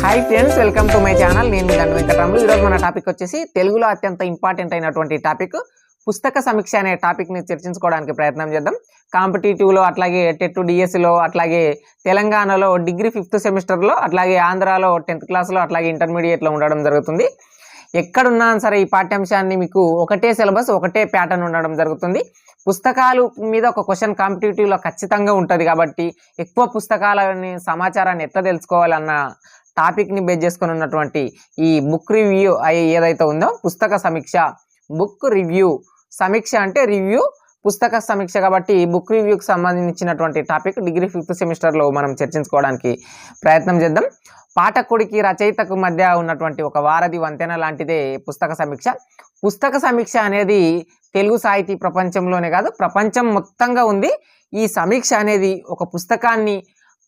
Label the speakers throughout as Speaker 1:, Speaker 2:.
Speaker 1: Hi friends welcome to my channel నేను మీ వెంకటరాములు ఈరోజు మన టాపిక్ వచ్చేసి తెలుగులో అత్యంత ఇంపార్టెంట్ అయినటువంటి టాపిక్ పుస్తక సమీక్ష అనే టాపిక్ని చర్చించుకోవడానికి ప్రయత్నం చేద్దాం. కాంపిటేటివ్లో అట్లాగే టెట్ డిఎస్సిలో అట్లాగే తెలంగాణలో డిగ్రీ ఫిఫ్త్ సెమిస్టర్లో అట్లాగే ఆంధ్రాలో టెన్త్ క్లాస్లో అట్లాగే ఇంటర్మీడియట్లో ఉండడం జరుగుతుంది. ఎక్కడున్నా సరే ఈ పాఠ్యాంశాన్ని మీకు ఒకటే సిలబస్ ఒకటే ప్యాటర్న్ ఉండడం జరుగుతుంది. పుస్తకాలు మీద ఒక క్వశ్చన్ కాంపిటేటివ్లో ఖచ్చితంగా ఉంటుంది కాబట్టి ఎక్కువ పుస్తకాలని సమాచారాన్ని ఎట్లా తెలుసుకోవాలన్న టాపిక్ని బేస్ చేసుకొని ఉన్నటువంటి ఈ బుక్ రివ్యూ అయ్యి ఏదైతే ఉందో పుస్తక సమీక్ష బుక్ రివ్యూ. సమీక్ష అంటే రివ్యూ పుస్తక సమీక్ష కాబట్టి బుక్ రివ్యూకి సంబంధించినటువంటి టాపిక్ డిగ్రీ ఫిఫ్త్ సెమిస్టర్లో మనం చర్చించుకోవడానికి ప్రయత్నం చేద్దాం. పాఠకుడికి రచయితకు మధ్య ఉన్నటువంటి ఒక వారధి వంతెన లాంటిదే పుస్తక సమీక్ష. పుస్తక సమీక్ష అనేది తెలుగు సాహితీ ప్రపంచంలోనే కాదు ప్రపంచం మొత్తంగా ఉంది. ఈ సమీక్ష అనేది ఒక పుస్తకాన్ని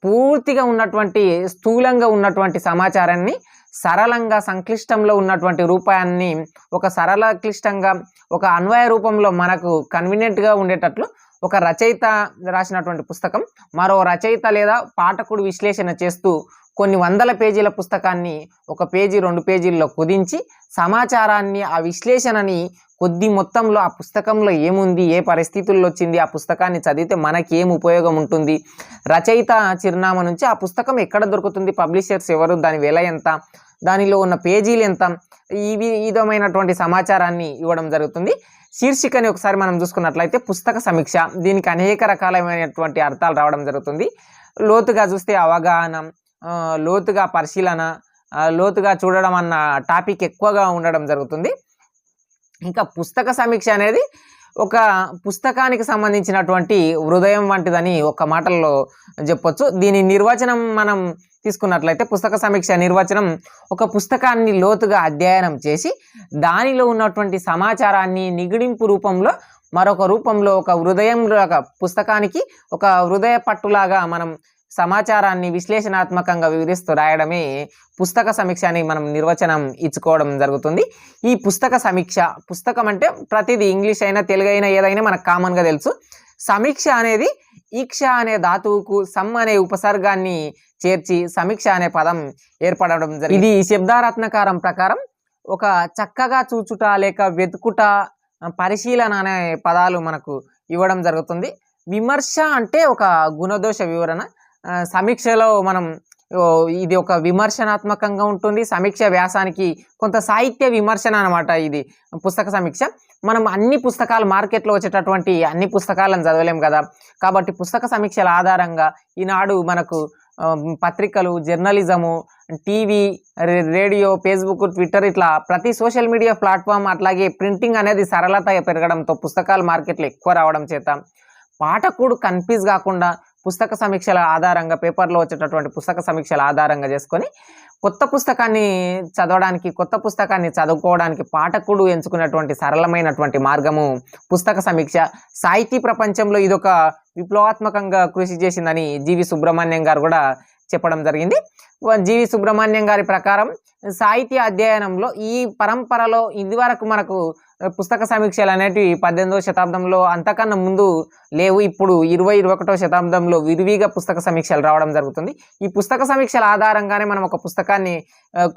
Speaker 1: పూర్తిగా ఉన్నటువంటి స్థూలంగా ఉన్నటువంటి సమాచారాన్ని సరళంగా సంక్లిష్టంలో ఉన్నటువంటి రూపాన్ని ఒక సరళ క్లిష్టంగా ఒక అన్వయ రూపంలో మనకు కన్వీనియంట్గా ఉండేటట్లు ఒక రచయిత రాసినటువంటి పుస్తకం. మరో రచయిత లేదా పాఠకుడు విశ్లేషణ చేస్తూ కొన్ని వందల పేజీల పుస్తకాన్ని ఒక పేజీ రెండు పేజీల్లో కుదించి సమాచారాన్ని ఆ విశ్లేషణని కొద్ది మొత్తంలో ఆ పుస్తకంలో ఏముంది ఏ పరిస్థితుల్లో వచ్చింది ఆ పుస్తకాన్ని చదివితే మనకి ఏం ఉపయోగం ఉంటుంది? రచయిత చిరునామా నుంచి ఆ పుస్తకం ఎక్కడ దొరుకుతుంది? పబ్లిషర్స్ ఎవరు? దాని వెల ఎంత? దానిలో ఉన్న పేజీలు ఎంత? ఈ విధమైనటువంటి సమాచారాన్ని ఇవ్వడం జరుగుతుంది. శీర్షికని ఒకసారి మనం చూసుకున్నట్లయితే పుస్తక సమీక్ష. దీనికి అనేక రకాలైనటువంటి అర్థాలు రావడం జరుగుతుంది. లోతుగా చూస్తే అవగాహన లోతుగా పరిశీలన లోతుగా చూడడం అన్న టాపిక్ ఎక్కువగా ఉండడం జరుగుతుంది. ఇంకా పుస్తక సమీక్ష అనేది ఒక పుస్తకానికి సంబంధించినటువంటి హృదయం వంటిదని ఒక మాటల్లో చెప్పొచ్చు. దీని నిర్వచనం మనం తీసుకున్నట్లయితే పుస్తక సమీక్ష నిర్వచనం ఒక పుస్తకాన్ని లోతుగా అధ్యయనం చేసి దానిలో ఉన్నటువంటి సమాచారాన్ని నిగిడింపు రూపంలో మరొక రూపంలో ఒక హృదయం పుస్తకానికి ఒక హృదయ పట్టులాగా మనం సమాచారాన్ని విశ్లేషణాత్మకంగా వివరిస్తూ రాయడమే పుస్తక సమీక్ష అని మనం నిర్వచనం ఇచ్చుకోవడం జరుగుతుంది. ఈ పుస్తక సమీక్ష పుస్తకం అంటే ప్రతిదీ ఇంగ్లీష్ అయినా తెలుగు అయినా ఏదైనా మనకు కామన్గా తెలుసు. సమీక్ష అనేది ఈక్ష అనే ధాతువుకు సమ్ అనే ఉపసర్గాన్ని చేర్చి సమీక్ష అనే పదం ఏర్పడడం జరిగింది. ఇది శబ్దారత్నకారం ప్రకారం ఒక చక్కగా చూచుట లేక వెతుకుట పరిశీలన అనే పదాలు మనకు ఇవ్వడం జరుగుతుంది. విమర్శ అంటే ఒక గుణదోష వివరణ. సమీక్షలో మనం ఇది ఒక విమర్శనాత్మకంగా ఉంటుంది. సమీక్ష వ్యాసానికి కొంత సాహిత్య విమర్శన అనమాట ఇది పుస్తక సమీక్ష. మనం అన్ని పుస్తకాలు మార్కెట్లో వచ్చేటటువంటి అన్ని పుస్తకాలను చదవలేం కదా. కాబట్టి పుస్తక సమీక్షల ఆధారంగా ఈనాడు మనకు పత్రికలు జర్నలిజము టీవీ రే- రేడియో ఫేస్బుక్ ట్విట్టర్ ఇట్లా ప్రతి సోషల్ మీడియా ప్లాట్ఫామ్ అట్లాగే ప్రింటింగ్ అనేది సరళత పెరగడంతో పుస్తకాలు మార్కెట్లో ఎక్కువ రావడం చేత పాఠకుడు కన్ఫ్యూజ్ కాకుండా పుస్తక సమీక్షల ఆధారంగా పేపర్లో వచ్చేటటువంటి పుస్తక సమీక్షల ఆధారంగా చేసుకొని కొత్త పుస్తకాన్ని చదవడానికి కొత్త పుస్తకాన్ని చదువుకోవడానికి పాఠకుడు ఎంచుకున్నటువంటి సరళమైనటువంటి మార్గము పుస్తక సమీక్ష. సాహితీ ప్రపంచంలో ఇదొక విప్లవాత్మకంగా కృషి చేసిందని జీవి సుబ్రహ్మణ్యం గారు కూడా చెప్పడం జరిగింది. జీవి సుబ్రహ్మణ్యం గారి ప్రకారం సాహిత్య అధ్యయనంలో ఈ పరంపరలో ఇదివరకు మనకు పుస్తక సమీక్షలు అనేటివి పద్దెనిమిదవ శతాబ్దంలో అంతకన్నా ముందు లేవు. ఇప్పుడు ఇరవై ఇరవై ఒకటో శతాబ్దంలో విరివిగా పుస్తక సమీక్షలు రావడం జరుగుతుంది. ఈ పుస్తక సమీక్షల ఆధారంగానే మనం ఒక పుస్తకాన్ని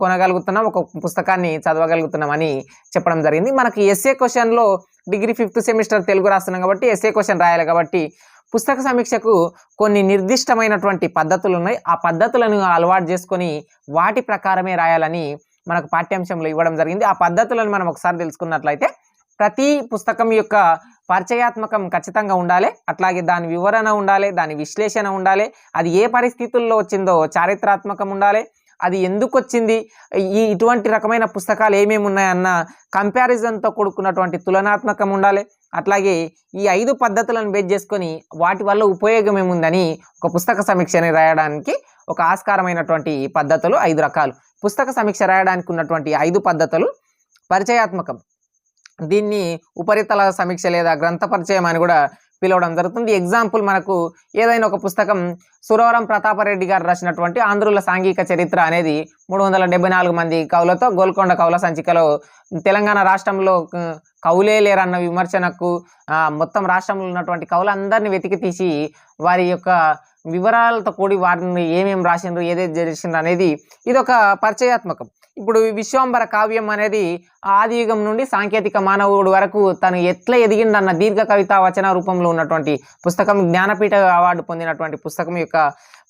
Speaker 1: కొనగలుగుతున్నాం ఒక పుస్తకాన్ని చదవగలుగుతున్నాం అని చెప్పడం జరిగింది. మనకి ఎస్ఏ క్వశ్చన్లో డిగ్రీ ఫిఫ్త్ సెమిస్టర్ తెలుగు రాస్తున్నాం కాబట్టి ఎస్ఏ క్వశ్చన్ రాయాలి కాబట్టి పుస్తక సమీక్షకు కొన్ని నిర్దిష్టమైనటువంటి పద్ధతులు ఉన్నాయి ఆ పద్ధతులను అలవాటు చేసుకొని వాటి ప్రకారమే రాయాలని మనకు పాఠ్యాంశంలో ఇవ్వడం జరిగింది. ఆ పద్ధతులను మనం ఒకసారి తెలుసుకున్నట్లయితే ప్రతి పుస్తకం యొక్క పరిచయాత్మకం ఖచ్చితంగా ఉండాలి. అట్లాగే దాని వివరణ ఉండాలి దాని విశ్లేషణ ఉండాలి. అది ఏ పరిస్థితుల్లో వచ్చిందో చారిత్రాత్మకం ఉండాలి. అది ఎందుకు వచ్చింది? ఈ ఇటువంటి రకమైన పుస్తకాలు ఏమేమి ఉన్నాయన్న కంపారిజన్తో కూడుకున్నటువంటి తులనాత్మకం ఉండాలి. అట్లాగే ఈ ఐదు పద్ధతులను బేస్ చేసుకొని వాటి వల్ల ఉపయోగం ఏముందని ఒక పుస్తక సమీక్షని రాయడానికి ఒక ఆస్కారమైనటువంటి పద్ధతులు ఐదు రకాలు. పుస్తక సమీక్ష రాయడానికి ఉన్నటువంటి ఐదు పద్ధతులు పరిచయాత్మకం. దీన్ని ఉపరితల సమీక్ష లేదా గ్రంథ పరిచయం అని కూడా పిలవడం జరుగుతుంది. ఎగ్జాంపుల్ మనకు ఏదైనా ఒక పుస్తకం సురవరం ప్రతాపరెడ్డి గారు రాసినటువంటి ఆంధ్రుల సాంఘిక చరిత్ర అనేది మూడు వందల డెబ్బై నాలుగు మంది కవులతో గోల్కొండ కవుల సంచికలో తెలంగాణ రాష్ట్రంలో కవులే లేరన్న విమర్శనకు మొత్తం రాష్ట్రంలో ఉన్నటువంటి కవులందరినీ వెతికి తీసి వారి యొక్క వివరాలతో కూడి వారిని ఏమేమి రాసిండ్రు ఏదేది చేసిండ్రు అనేది ఇది ఒక పరిచయాత్మకం. ఇప్పుడు విశ్వంబర విశ్వాంబర కావ్యం అనేది ఆదియుగం నుండి సాంకేతిక మానవుడు వరకు తను ఎట్లా ఎదిగిందన్న దీర్ఘ కవిత వచన రూపంలో ఉన్నటువంటి పుస్తకం జ్ఞానపీఠ అవార్డు పొందినటువంటి పుస్తకం యొక్క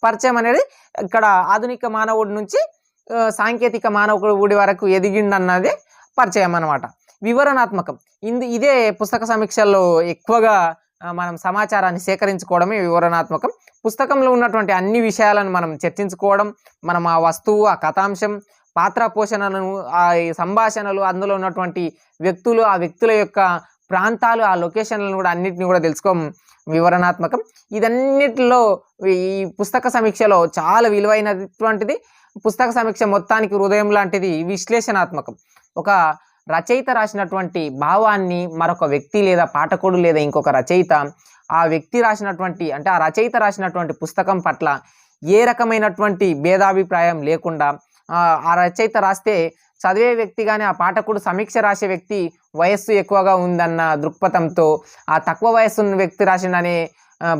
Speaker 1: పరిచయం అనేది ఇక్కడ ఆధునిక మానవుడి నుంచి సాంకేతిక మానవుడి వరకు ఎదిగిండన్నది పరిచయం అన్నమాట. వివరణాత్మకం. ఇందు ఇదే పుస్తక సమీక్షల్లో ఎక్కువగా మనం సమాచారాన్ని సేకరించుకోవడమే వివరణాత్మకం. పుస్తకంలో ఉన్నటువంటి అన్ని విషయాలను మనం చర్చించుకోవడం మనం ఆ వస్తువు ఆ కథాంశం పాత్ర పోషణలను ఆ సంభాషణలు అందులో ఉన్నటువంటి వ్యక్తులు ఆ వ్యక్తుల యొక్క ప్రాంతాలు ఆ లొకేషన్లను కూడా అన్నిటిని కూడా తెలుసుకోవడం వివరణాత్మకం. ఇదన్నిటిలో ఈ పుస్తక సమీక్షలో చాలా విలువైనటువంటిది. పుస్తక సమీక్ష మొత్తానికి హృదయం లాంటిది విశ్లేషణాత్మకం. ఒక రచయిత రాసినటువంటి భావాన్ని మరొక వ్యక్తి లేదా పాఠకుడు లేదా ఇంకొక రచయిత ఆ వ్యక్తి రాసినటువంటి అంటే ఆ రచయిత రాసినటువంటి పుస్తకం పట్ల ఏ రకమైనటువంటి భేదాభిప్రాయం లేకుండా ఆ, రచయిత రాస్తే చదివే వ్యక్తి కానీ ఆ పాఠకుడు సమీక్ష రాసే వ్యక్తి వయస్సు ఎక్కువగా ఉందన్న దృక్పథంతో ఆ తక్కువ వయస్సు వ్యక్తి రాసిండనే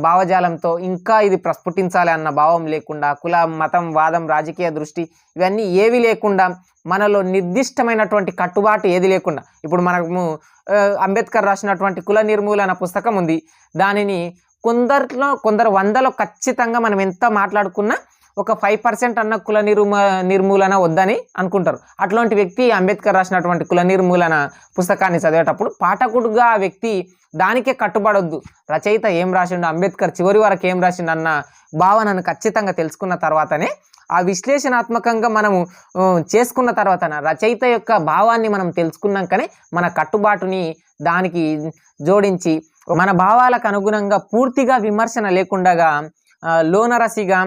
Speaker 1: భావజాలంతో ఇంకా ఇది ప్రస్ఫుటించాలి అన్న భావం లేకుండా కుల మతం వాదం రాజకీయ దృష్టి ఇవన్నీ ఏవి లేకుండా మనలో నిర్దిష్టమైనటువంటి కట్టుబాటు ఏది లేకుండా ఇప్పుడు మనము అంబేద్కర్ రాసినటువంటి కుల నిర్మూలన పుస్తకం ఉంది. దానిని కొందరిలో కొందరు వందలో ఖచ్చితంగా మనం ఎంత మాట్లాడుకున్నా ఒక ఫైవ్ పర్సెంట్ అన్న కుల నిర్మ నిర్మూలన వద్దని అనుకుంటారు. అట్లాంటి వ్యక్తి అంబేద్కర్ రాసినటువంటి కుల నిర్మూలన పుస్తకాన్ని చదివేటప్పుడు పాఠకుడుగా ఆ వ్యక్తి దానికే కట్టుబడొద్దు. రచయిత ఏం రాసిండు అంబేద్కర్ చివరి వరకు ఏం రాసిండు అన్న భావనను ఖచ్చితంగా తెలుసుకున్న తర్వాతనే ఆ విశ్లేషణాత్మకంగా మనము చేసుకున్న తర్వాత రచయిత యొక్క భావాన్ని మనం తెలుసుకున్నాకనే మన కట్టుబాటుని దానికి జోడించి మన భావాలకు అనుగుణంగా పూర్తిగా విమర్శన లేకుండగా లోనరసిగా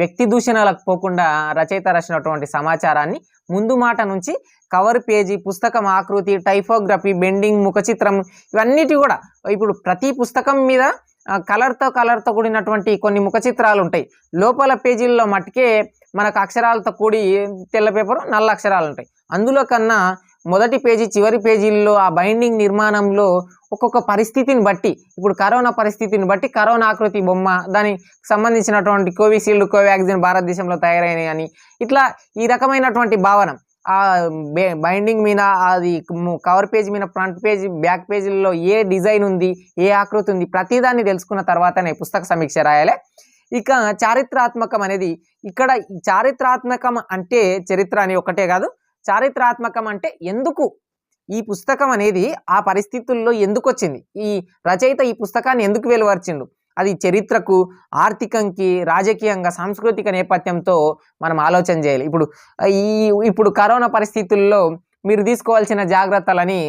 Speaker 1: వ్యక్తి దూషణలకు పోకుండా రచయిత రాసినటువంటి సమాచారాన్ని ముందు మాట నుంచి కవర్ పేజీ పుస్తకం ఆకృతి టైపోగ్రఫీ బెండింగ్ ముఖ చిత్రం ఇవన్నిటి కూడా ఇప్పుడు ప్రతి పుస్తకం మీద కలర్తో కలర్తో కూడినటువంటి కొన్ని ముఖ చిత్రాలు ఉంటాయి. లోపల పేజీల్లో మట్టుకే మనకు అక్షరాలతో కూడి తెల్ల పేపరు నల్ల అక్షరాలు ఉంటాయి. అందులో కన్నా మొదటి పేజీ చివరి పేజీల్లో ఆ బైండింగ్ నిర్మాణంలో ఒక్కొక్క పరిస్థితిని బట్టి ఇప్పుడు కరోనా పరిస్థితిని బట్టి కరోనా ఆకృతి బొమ్మ దానికి సంబంధించినటువంటి కోవిషీల్డ్ కోవాక్సిన్ భారతదేశంలో తయారైనవి అని ఇట్లా ఈ రకమైనటువంటి భావన. ఆ బే- బైండింగ్ మీద అది కవర్ పేజ్ మీద ఫ్రంట్ పేజ్ బ్యాక్ పేజీల్లో ఏ డిజైన్ ఉంది ఏ ఆకృతి ఉంది ప్రతిదాన్ని తెలుసుకున్న తర్వాతనే పుస్తక సమీక్ష రాయాలి. ఇక చారిత్రాత్మకం అనేది ఇక్కడ చారిత్రాత్మకం అంటే చరిత్ర అని ఒకటే కాదు చారిత్రాత్మకం అంటే ఎందుకు ఈ పుస్తకం అనేది ఆ పరిస్థితుల్లో ఎందుకు వచ్చింది ఈ రచయిత ఈ పుస్తకాన్ని ఎందుకు వెలువరిచిండు? అది చరిత్రకు ఆర్థికంకి రాజకీయంగా సాంస్కృతిక నేపథ్యంతో మనం ఆలోచన చేయాలి. ఇప్పుడు ఈ ఇప్పుడు కరోనా పరిస్థితుల్లో మీరు తీసుకోవాల్సిన జాగ్రత్తలని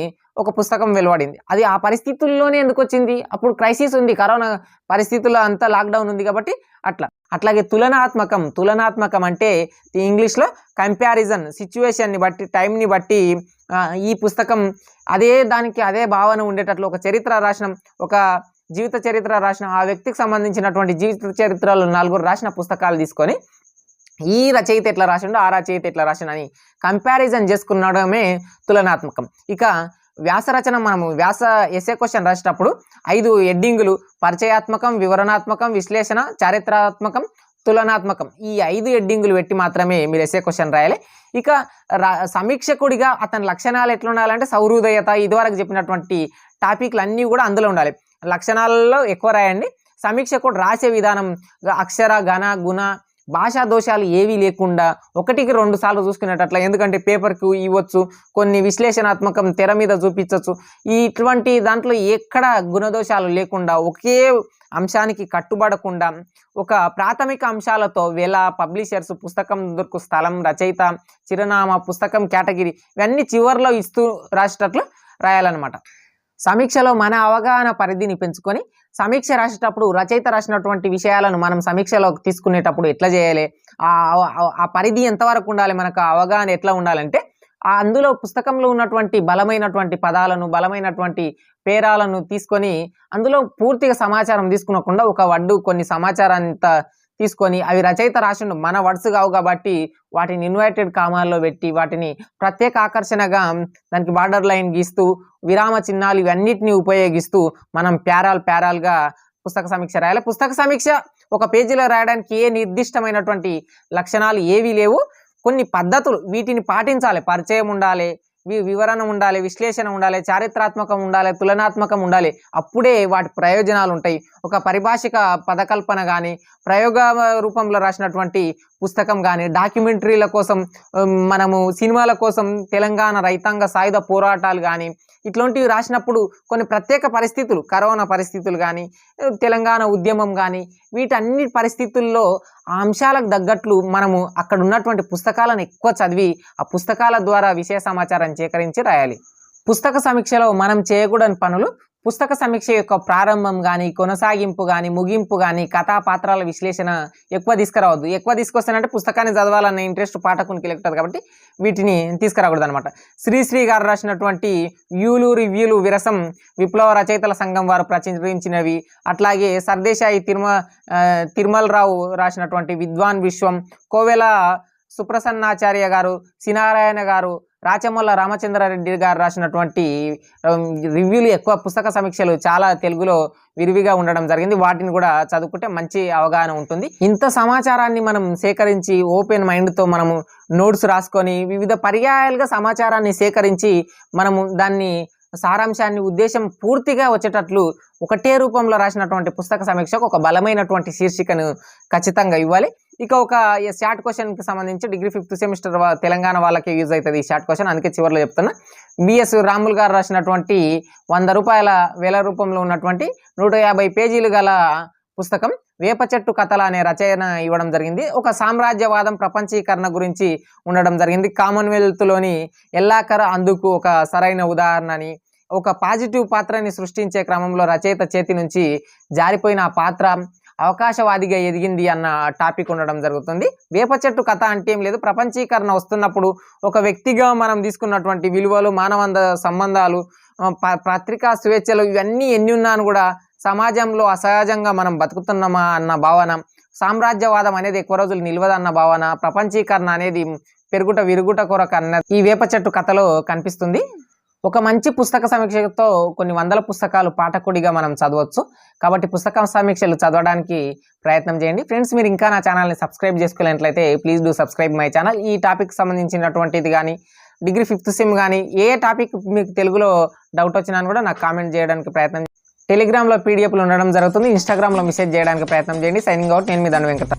Speaker 1: ఒక పుస్తకం వెలువడింది. అది ఆ పరిస్థితుల్లోనే ఎందుకు వచ్చింది? అప్పుడు క్రైసిస్ ఉంది కరోనా పరిస్థితుల్లో అంతా లాక్డౌన్ ఉంది కాబట్టి అట్లా. అట్లాగే తులనాత్మకం తులనాత్మకం అంటే ఇంగ్లీష్లో కంపారిజన్ సిచ్యువేషన్ని బట్టి టైంని బట్టి ఈ పుస్తకం అదే దానికి అదే భావన ఉండేటట్లు ఒక చరిత్ర రాసిన ఒక జీవిత చరిత్ర రాసిన. ఆ వ్యక్తికి సంబంధించినటువంటి జీవిత చరిత్రలో నలుగురు రాసిన పుస్తకాలు తీసుకొని ఈ రచయిత ఎట్లా రాసిండో ఆ రచయిత ఎట్లా రాసిండు అని కంపారిజన్ చేసుకున్నడమే తులనాత్మకం. ఇక వ్యాసరచన మనము వ్యాస ఎస్ఏ క్వశ్చన్ రాసేటప్పుడు ఐదు ఎడ్డింగులు పరిచయాత్మకం వివరణాత్మకం విశ్లేషణ చారిత్రాత్మకం తులనాత్మకం. ఈ ఐదు ఎడ్డింగులు పెట్టి మాత్రమే మీరు ఎస్ఏ క్వశ్చన్ రాయాలి. ఇక రా- సమీక్షకుడిగా అతని లక్షణాలు ఎట్లా ఉండాలంటే సౌహృదయత ఇదివరకు చెప్పినటువంటి టాపిక్లు అన్నీ కూడా అందులో ఉండాలి. లక్షణాలలో ఎక్కువ రాయండి. సమీక్షకుడు రాసే విధానం అక్షర ఘన గుణ భాషా దోషాలు ఏవీ లేకుండా ఒకటికి రెండు సార్లు చూసుకునేటట్ల. ఎందుకంటే పేపర్కు ఇవ్వచ్చు కొన్ని విశ్లేషణాత్మకం తెర మీద చూపించవచ్చు ఇటువంటి దాంట్లో ఎక్కడ గుణదోషాలు లేకుండా ఒకే అంశానికి కట్టుబడకుండా ఒక ప్రాథమిక అంశాలతో వేళ పబ్లిషర్స్ పుస్తకం దొరుకు స్థలం రచయిత చిరునామా పుస్తకం కేటగిరీ ఇవన్నీ చివర్లో ఇస్తూ రాసేటట్లు రాయాలన్నమాట. సమీక్షలో మన అవగాహన పరిధిని పెంచుకొని సమీక్ష రాసేటప్పుడు రచయిత రాసినటువంటి విషయాలను మనం సమీక్షలోకి తీసుకునేటప్పుడు ఎట్లా చేయాలి? ఆ ఆ- పరిధి ఎంతవరకు ఉండాలి? మనకు ఆ అవగాహన ఎట్లా ఉండాలంటే ఆ అందులో పుస్తకంలో ఉన్నటువంటి బలమైనటువంటి పదాలను బలమైనటువంటి పేరాలను తీసుకొని అందులో పూర్తిగా సమాచారం తీసుకునకుండా ఒక వడ్డు కొన్ని సమాచారాన్ని తీసుకొని అవి రచయిత రాసిండు మన వర్డ్స్ కావు కాబట్టి వాటిని ఇన్వైటెడ్ కామాల్లో పెట్టి వాటిని ప్రత్యేక ఆకర్షణగా దానికి బార్డర్ లైన్ గీస్తూ విరామ చిహ్నాలు ఇవన్నిటిని ఉపయోగిస్తూ మనం ప్యారాల్ ప్యారాల్గా పుస్తక సమీక్ష రాయాలి. పుస్తక సమీక్ష ఒక పేజీలో రాయడానికి ఏ నిర్దిష్టమైనటువంటి లక్షణాలు ఏవీ లేవు. కొన్ని పద్ధతులు వీటిని పాటించాలి. పరిచయం ఉండాలి వివరణ ఉండాలి విశ్లేషణ ఉండాలి చారిత్రాత్మకం ఉండాలి తులనాత్మకం ఉండాలి. అప్పుడే వాటి ప్రయోజనాలు ఉంటాయి ఒక పరిభాషిక పదకల్పన కానీ ప్రయోగ రూపంలో రాసినటువంటి పుస్తకం కానీ డాక్యుమెంటరీల కోసం మనము సినిమాల కోసం తెలంగాణ రైతాంగ సాయుధ పోరాటాలు కానీ ఇట్లాంటివి రాసినప్పుడు కొన్ని ప్రత్యేక పరిస్థితులు కరోనా పరిస్థితులు కానీ తెలంగాణ ఉద్యమం కానీ వీటన్ని పరిస్థితుల్లో ఆ అంశాలకు తగ్గట్లు మనము అక్కడ ఉన్నటువంటి పుస్తకాలను ఎక్కువ చదివి ఆ పుస్తకాల ద్వారా విషయ సమాచారం సేకరించి రాయాలి. పుస్తక సమీక్షలో మనం చేయకూడని పనులు పుస్తక సమీక్ష యొక్క ప్రారంభం కానీ కొనసాగింపు కానీ ముగింపు కానీ కథా పాత్రాల విశ్లేషణ ఎక్కువ తీసుకురావద్దు. ఎక్కువ తీసుకొస్తానంటే పుస్తకాన్ని చదవాలనే ఇంట్రెస్ట్ పాఠకునికి లెక్కుతుంది కాబట్టి వీటిని తీసుకురాకూడదు అనమాట శ్రీశ్రీ గారు రాసినటువంటి వ్యూలు రివ్యూలు విరసం విప్లవ రచయితల సంఘం వారు ప్రచురించినవి అట్లాగే సర్దేశాయి తిరుమ తిరుమల తిరుమలరావు రాసినటువంటి విద్వాన్ విశ్వం కోవెల సుప్రసన్నాచార్య గారు సినారాయణ గారు రాచమల్ల రామచంద్రారెడ్డి గారు రాసినటువంటి రివ్యూలు ఎక్కువ పుస్తక సమీక్షలు చాలా తెలుగులో విరివిగా ఉండడం జరిగింది. వాటిని కూడా చదువుకుంటే మంచి అవగాహన ఉంటుంది. ఇంత సమాచారాన్ని మనం సేకరించి ఓపెన్ మైండ్తో మనము నోట్స్ రాసుకొని వివిధ పర్యాయాలుగా సమాచారాన్ని సేకరించి మనము దాన్ని సారాంశాన్ని ఉద్దేశం పూర్తిగా వచ్చేటట్లు ఒకటే రూపంలో రాసినటువంటి పుస్తక సమీక్షకు ఒక బలమైనటువంటి శీర్షికను ఖచ్చితంగా ఇవ్వాలి. ఇక ఒక షార్ట్ క్వశ్చన్కి సంబంధించి డిగ్రీ ఫిఫ్త్ సెమిస్టర్ తెలంగాణ వాళ్ళకి యూజ్ అవుతుంది ఈ షార్ట్ క్వశ్చన్ అందుకే చివరిలో చెప్తున్నా. బిఎస్ రాములు గారు రాసినటువంటి వంద రూపాయల వేల రూపంలో ఉన్నటువంటి నూట యాభై పేజీలు గల పుస్తకం వేప చెట్టు కథల అనే రచన ఇవ్వడం జరిగింది. ఒక సామ్రాజ్యవాదం ప్రపంచీకరణ గురించి ఉండడం జరిగింది. కామన్వెల్త్లోని ఎల్లాకర అందుకు ఒక సరైన ఉదాహరణ అని ఒక పాజిటివ్ పాత్రని సృష్టించే క్రమంలో రచయిత చేతి నుంచి జారిపోయిన ఆ పాత్ర అవకాశవాదిగా ఎదిగింది అన్న టాపిక్ ఉండడం జరుగుతుంది. వేప చెట్టు కథ అంటే ఏం లేదు. ప్రపంచీకరణ వస్తున్నప్పుడు ఒక వ్యక్తిగా మనం తీసుకున్నటువంటి విలువలు మానవంద సంబంధాలు ప- పత్రికా స్వేచ్ఛలు ఇవన్నీ ఎన్ని ఉన్నాను కూడా సమాజంలో అసహజంగా మనం బతుకుతున్నామా అన్న భావన సామ్రాజ్యవాదం అనేది ఎక్కువ రోజులు నిలవదన్న భావన ప్రపంచీకరణ అనేది పెరుగుట విరుగుట కొరకు అన్న ఈ వేప చెట్టు కథలో కనిపిస్తుంది. ఒక మంచి పుస్తక సమీక్షతో కొన్ని వందల పుస్తకాలు పాఠకుడిగా మనం చదవచ్చు. కాబట్టి పుస్తక సమీక్షలు చదవడానికి ప్రయత్నం చేయండి. ఫ్రెండ్స్ మీరు ఇంకా నా ఛానల్ని subscribe చేసుకోలేనట్లయితే please do subscribe my channel. ఈ టాపిక్ సంబంధించినటువంటిది కానీ డిగ్రీ ఫిఫ్త్ సిమ్ కానీ ఏ టాపిక్ మీకు తెలుగులో డౌట్ వచ్చినా కూడా నాకు కామెంట్ చేయడానికి ప్రయత్నం టెలిగ్రామ్లో పీడిఎఫ్లు ఉండడం జరుగుతుంది. ఇన్స్టాగ్రామ్లో మెసేజ్ చేయడానికి ప్రయత్నం చేయండి. Signing out. నేను మీ దండ వెంకట.